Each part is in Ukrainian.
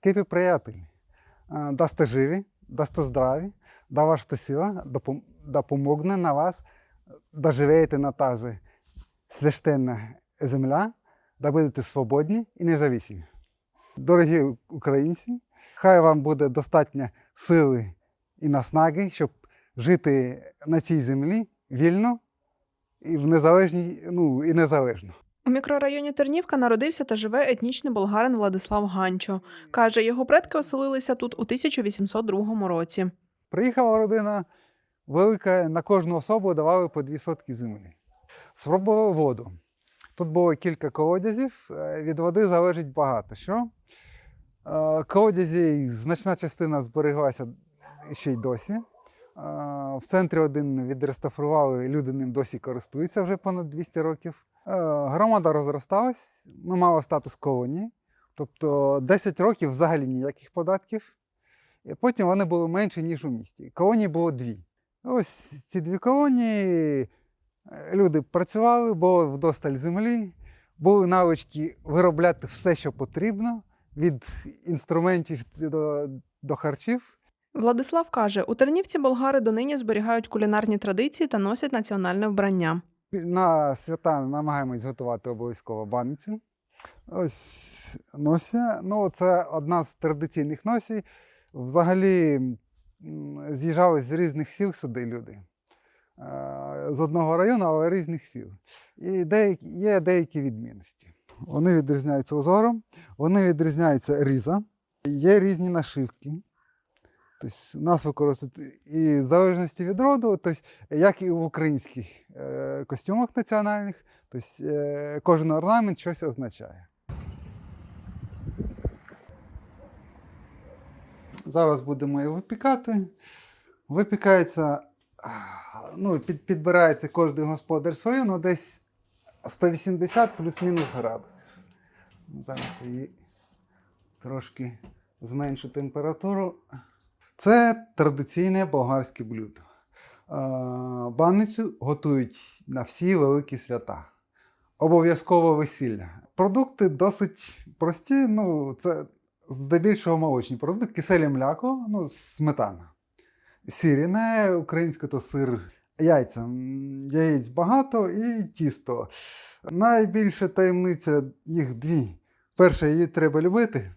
скипі приятелі. Е, Да сте живі, да сте здраві, да ваша сила допом- да помогне на вас, да живеєте на тази священна земля, да будете свободні і независимі. Дорогі українці, хай вам буде достатньо сили і наснаги, щоб жити на цій землі вільно і в незалежній, ну і незалежно. У мікрорайоні Тернівка народився та живе етнічний болгарин Владислав Ганчо. Каже, його предки оселилися тут у 1802 році. Приїхала родина велика, на кожну особу давали по дві сотки землі. Спробував воду. Тут було кілька колодязів, е, від води залежить багато що. Е, Колодязі значна частина збереглася ще й досі. Е, В центрі один відреставрували, люди ним досі користуються вже понад 200 років. Е, Громада розросталась, ми мали статус колонії, тобто 10 років взагалі ніяких податків. І потім вони були менші, ніж у місті. Колоній було дві. Ось ці дві колонії. е, Люди працювали, було вдосталь землі, були навички виробляти все, що потрібно, від інструментів до, до харчів. Владислав каже, у Тернівці болгари донині зберігають кулінарні традиції та носять національне вбрання. На свята намагаємось готувати обов'язково баниці. Ось нося. Ну, це одна з традиційних носій. Взагалі з'їжджались з різних сіл сюди люди. Е, З одного району, але різних сіл. І деякі, є деякі відмінності. Вони відрізняються узором, вони відрізняються різа, є різні нашивки. Тобто нас використовують і в залежності від роду, тобто, як і в українських е, костюмах національних, тобто, е, кожен орнамент щось означає. Зараз будемо її випікати. Випікається, ну, під, підбирається кожен господар свою, ну десь 180 плюс-мінус градусів. Зараз її трошки зменшу температуру. Це традиційне болгарське блюдо. Банницю готують на всі великі свята. Обов'язково весілля. Продукти досить прості. Ну, це здебільшого молочні продукти, киселі мляко, ну, сметана. Сіріне, українське то сир, яйця. Яєць багато і тісто. Найбільша таємниця їх дві. Перше, її треба любити,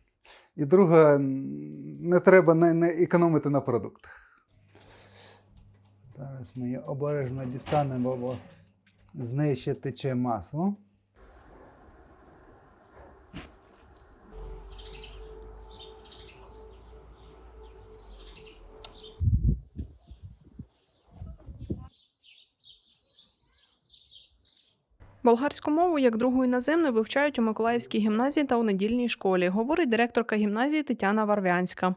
і друга, не треба не, не економити на продуктах. Зараз ми її обережно дістанемо, бо з неї ще тече масло. Болгарську мову як другу іноземну вивчають у Миколаївській гімназії та у недільній школі, говорить директорка гімназії Тетяна Варвянська.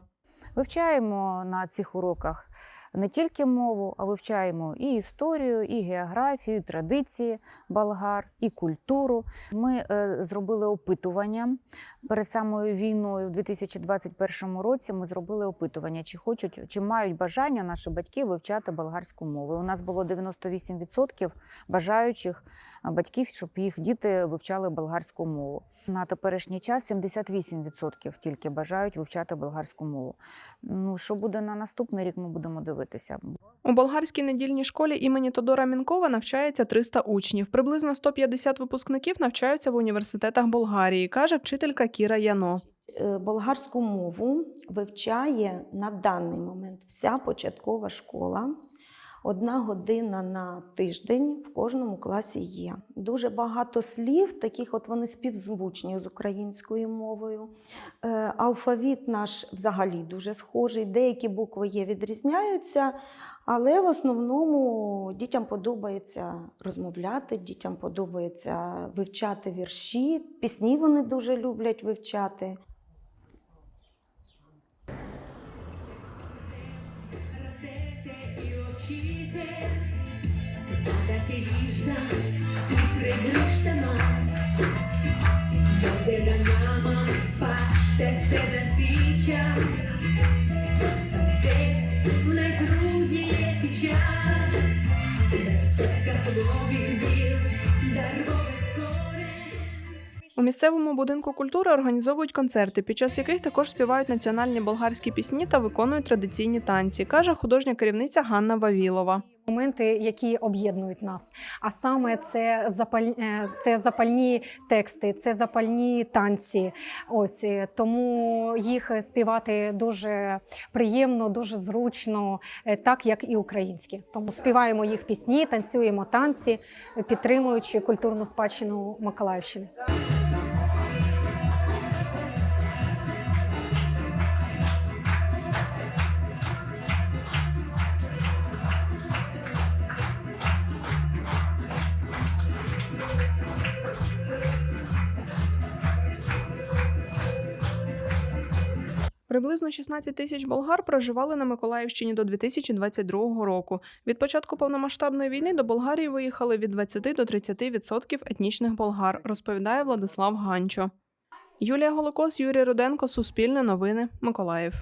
Вивчаємо на цих уроках не тільки мову, а вивчаємо і історію, і географію, і традиції болгар, і культуру. Ми е, зробили опитування перед самою війною в 2021 році. Ми зробили опитування, чи хочуть, чи мають бажання наші батьки вивчати болгарську мову. У нас було 98% бажаючих е, батьків, щоб їх діти вивчали болгарську мову. На теперішній час 78% тільки бажають вивчати болгарську мову. Ну, що буде на наступний рік, ми будемо дивитися. У болгарській недільній школі імені Тодора Мінкова навчається 300 учнів. Приблизно 150 випускників навчаються в університетах Болгарії, каже вчителька Кіра Яно. Е, Болгарську мову вивчає на даний момент вся початкова школа. Одна година на тиждень в кожному класі є. Дуже багато слів, таких от вони співзвучні з українською мовою. Е, Алфавіт наш взагалі дуже схожий. Деякі букви є, відрізняються, але в основному дітям подобається розмовляти, дітям подобається вивчати вірші, пісні вони дуже люблять вивчати. Zadate vižda i pregrišta mas Doze da nama pašte se da tiča Te najtrudnije ti čas Da У місцевому будинку культури організовують концерти, під час яких також співають національні болгарські пісні та виконують традиційні танці, каже художня керівниця Ганна Вавілова. моменти, які об'єднують нас. А саме це запаль... е, це запальні тексти, це запальні танці. Ось е, тому їх співати дуже приємно, дуже зручно, е, так як і українські. Тому співаємо їх пісні, танцюємо танці, підтримуючи культурну спадщину Миколаївщини. Приблизно 16 тисяч болгар проживали на Миколаївщині до 2022 року. Від початку повномасштабної війни до Болгарії виїхали від 20 до 30% етнічних болгар, розповідає Владислав Ганчо. Юлія Голокос, Юрій Руденко, Суспільне новини, Миколаїв.